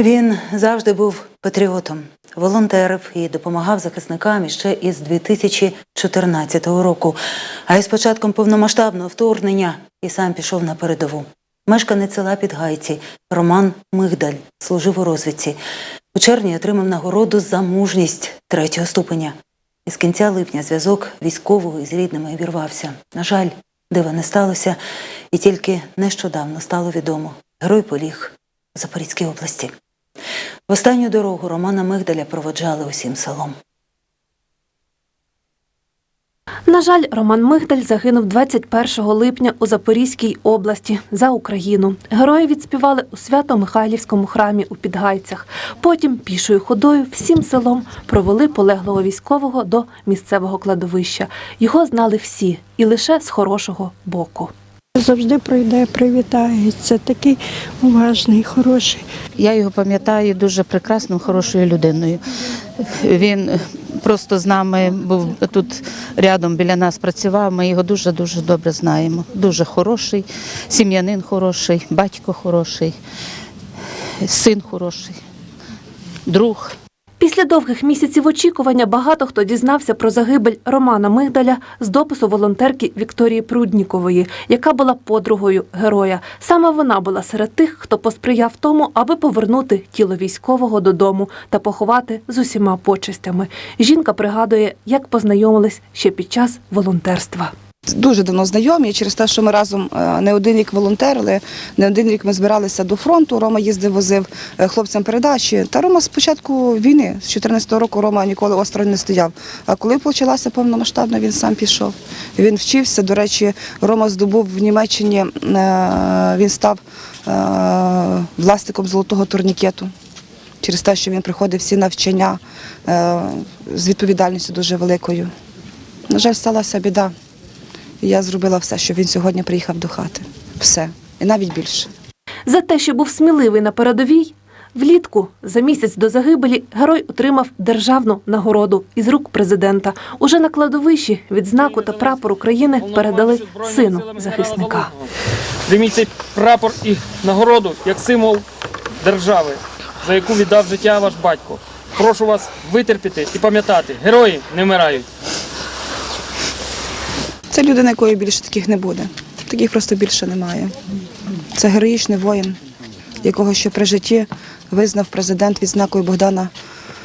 Він завжди був патріотом, волонтерив і допомагав захисникам іще із 2014 року. А із початком повномасштабного вторгнення і сам пішов на передову. Мешканець села Підгайці Роман Мигдаль служив у розвідці. У червні отримав нагороду за мужність третього ступеня. Із кінця липня зв'язок військового із рідними обірвався. На жаль, дива не сталося, і тільки нещодавно стало відомо. Герой поліг Запорізькій області. В останню дорогу Романа Мигдаля проводжали усім селом. На жаль, Роман Мигдаль загинув 21 липня у Запорізькій області за Україну. Герої відспівали у Свято-Михайлівському храмі у Підгайцях. Потім пішою ходою всім селом провели полеглого військового до місцевого кладовища. Його знали всі і лише з хорошого боку. Завжди пройде, привітається. Такий уважний, хороший. Я його пам'ятаю дуже прекрасною, хорошою людиною. Він просто з нами був тут рядом біля нас працював. Ми його дуже дуже добре знаємо. Дуже хороший, сім'янин хороший, батько хороший, син хороший, друг. Після довгих місяців очікування багато хто дізнався про загибель Романа Мигдаля з допису волонтерки Вікторії Пруднікової, яка була подругою героя. Саме вона була серед тих, хто посприяв тому, аби повернути тіло військового додому та поховати з усіма почестями. Жінка пригадує, як познайомились ще під час волонтерства. Дуже давно знайомі через те, що ми разом е, не один рік волонтерили, не один рік ми збиралися до фронту. Рома їздив, возив е, хлопцям передачі. Та Рома з початку війни, з 2014 року, Рома ніколи осторонь не стояв. А коли почалася повномасштабна, він сам пішов. Він вчився. До речі, Рома здобув в Німеччині, е, він став власником золотого турнікету. Через те, що він приходив всі навчання з відповідальністю дуже великою. На жаль, сталася біда. І я зробила все, щоб він сьогодні приїхав до хати. Все. І навіть більше. За те, що був сміливий на передовій, влітку за місяць до загибелі герой отримав державну нагороду із рук президента. Уже на кладовищі відзнаку та прапор України передали сину захисника. Прийміть цей прапор і нагороду як символ держави, за яку віддав життя ваш батько. Прошу вас витерпіти і пам'ятати, герої не вмирають. Це людина, якої більше таких не буде. Таких просто більше немає. Це героїчний воїн, якого ще при житті визнав президент відзнакою Богдана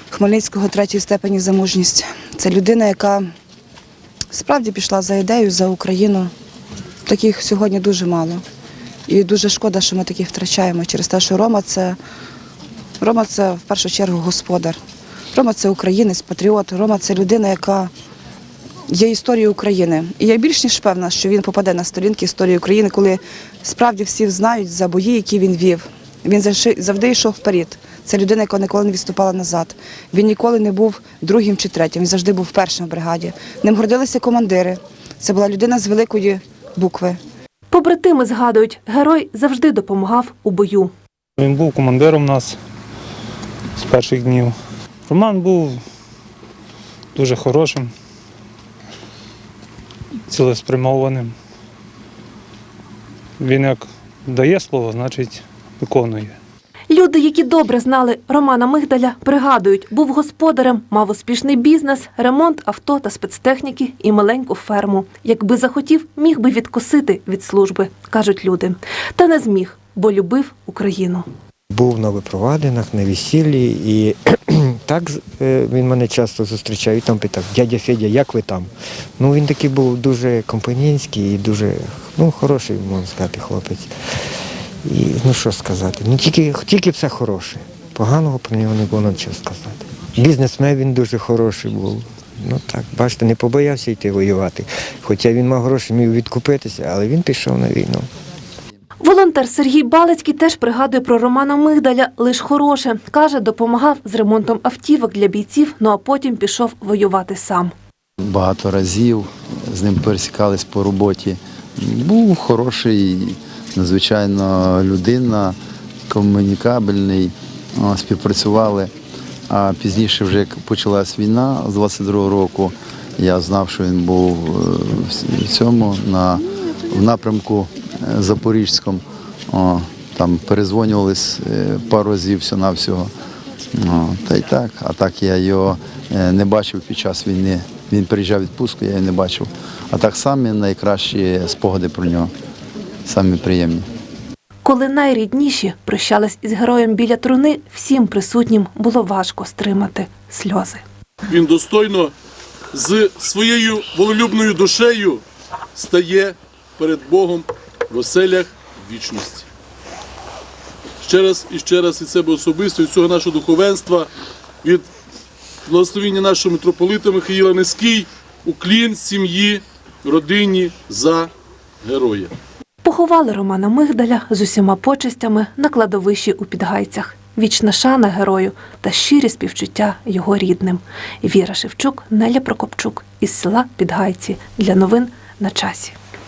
Хмельницького третьої степені за мужність. Це людина, яка справді пішла за ідею, за Україну. Таких сьогодні дуже мало. І дуже шкода, що ми таких втрачаємо через те, що Рома це, Рома це в першу чергу господар. Рома це українець, патріот. Рома це людина, яка є історією України. І я більш ніж певна, що він попаде на сторінки історії України, коли справді всі знають за бої, які він вів. Він завжди- завжди йшов вперед. Це людина, яка ніколи не відступала назад. Він ніколи не був другим чи третім. Він завжди був першим в бригаді. Ним гордилися командири. Це була людина з великої букви. Побратими згадують, герой завжди допомагав у бою. Він був командиром нас з перших днів. Роман був дуже хорошим, цілеспрямованим. Він як дає слово, значить виконує. Люди, які добре знали Романа Мигдаля, пригадують, був господарем, мав успішний бізнес, ремонт авто та спецтехніки і маленьку ферму. Якби захотів, міг би відкосити від служби, кажуть люди. Та не зміг, бо любив Україну. Був на випровадинах, на весіллі, і так е, він мене часто зустрічав і там питав, дядя Федя, як ви там? Ну він такий був дуже компанійський і дуже ну, хороший, можна сказати, хлопець. І ну що сказати, ну тільки, тільки все хороше. Поганого про нього не було нічого сказати. Бізнесмен він дуже хороший був. Ну так, бачите, не побоявся йти воювати. Хоча він мав гроші, міг відкупитися, але він пішов на війну. Волонтер Сергій Балицький теж пригадує про Романа Мигдаля лиш хороше. Каже, допомагав з ремонтом автівок для бійців, ну а потім пішов воювати сам. багато разів з ним пересікались по роботі. Був хороший, надзвичайно людина, комунікабельний, співпрацювали. А пізніше, вже як почалась війна з 22-го року, я знав, що він був е, в цьому на, в напрямку е, Запорізькому. О, там перезвонювались е, пару разів всього-навсього. Ну, та й так. А так я його е, не бачив під час війни. Він приїжджав відпустку, я його не бачив. А так самі найкращі спогади про нього, самі приємні. Коли найрідніші прощались із героєм біля труни, всім присутнім було важко стримати сльози. Він достойно з своєю волелюбною душею стає перед Богом в оселях вічності. Ще раз і ще раз від себе особисто, від цього нашого духовенства, від благословіння нашого митрополита Михаїла Низький, уклін сім'ї, родині за героя. Поховали Романа Мигдаля з усіма почестями на кладовищі у Підгайцях. Вічна шана герою та щирі співчуття його рідним. Віра Шевчук, Неля Прокопчук із села Підгайці для новин на часі.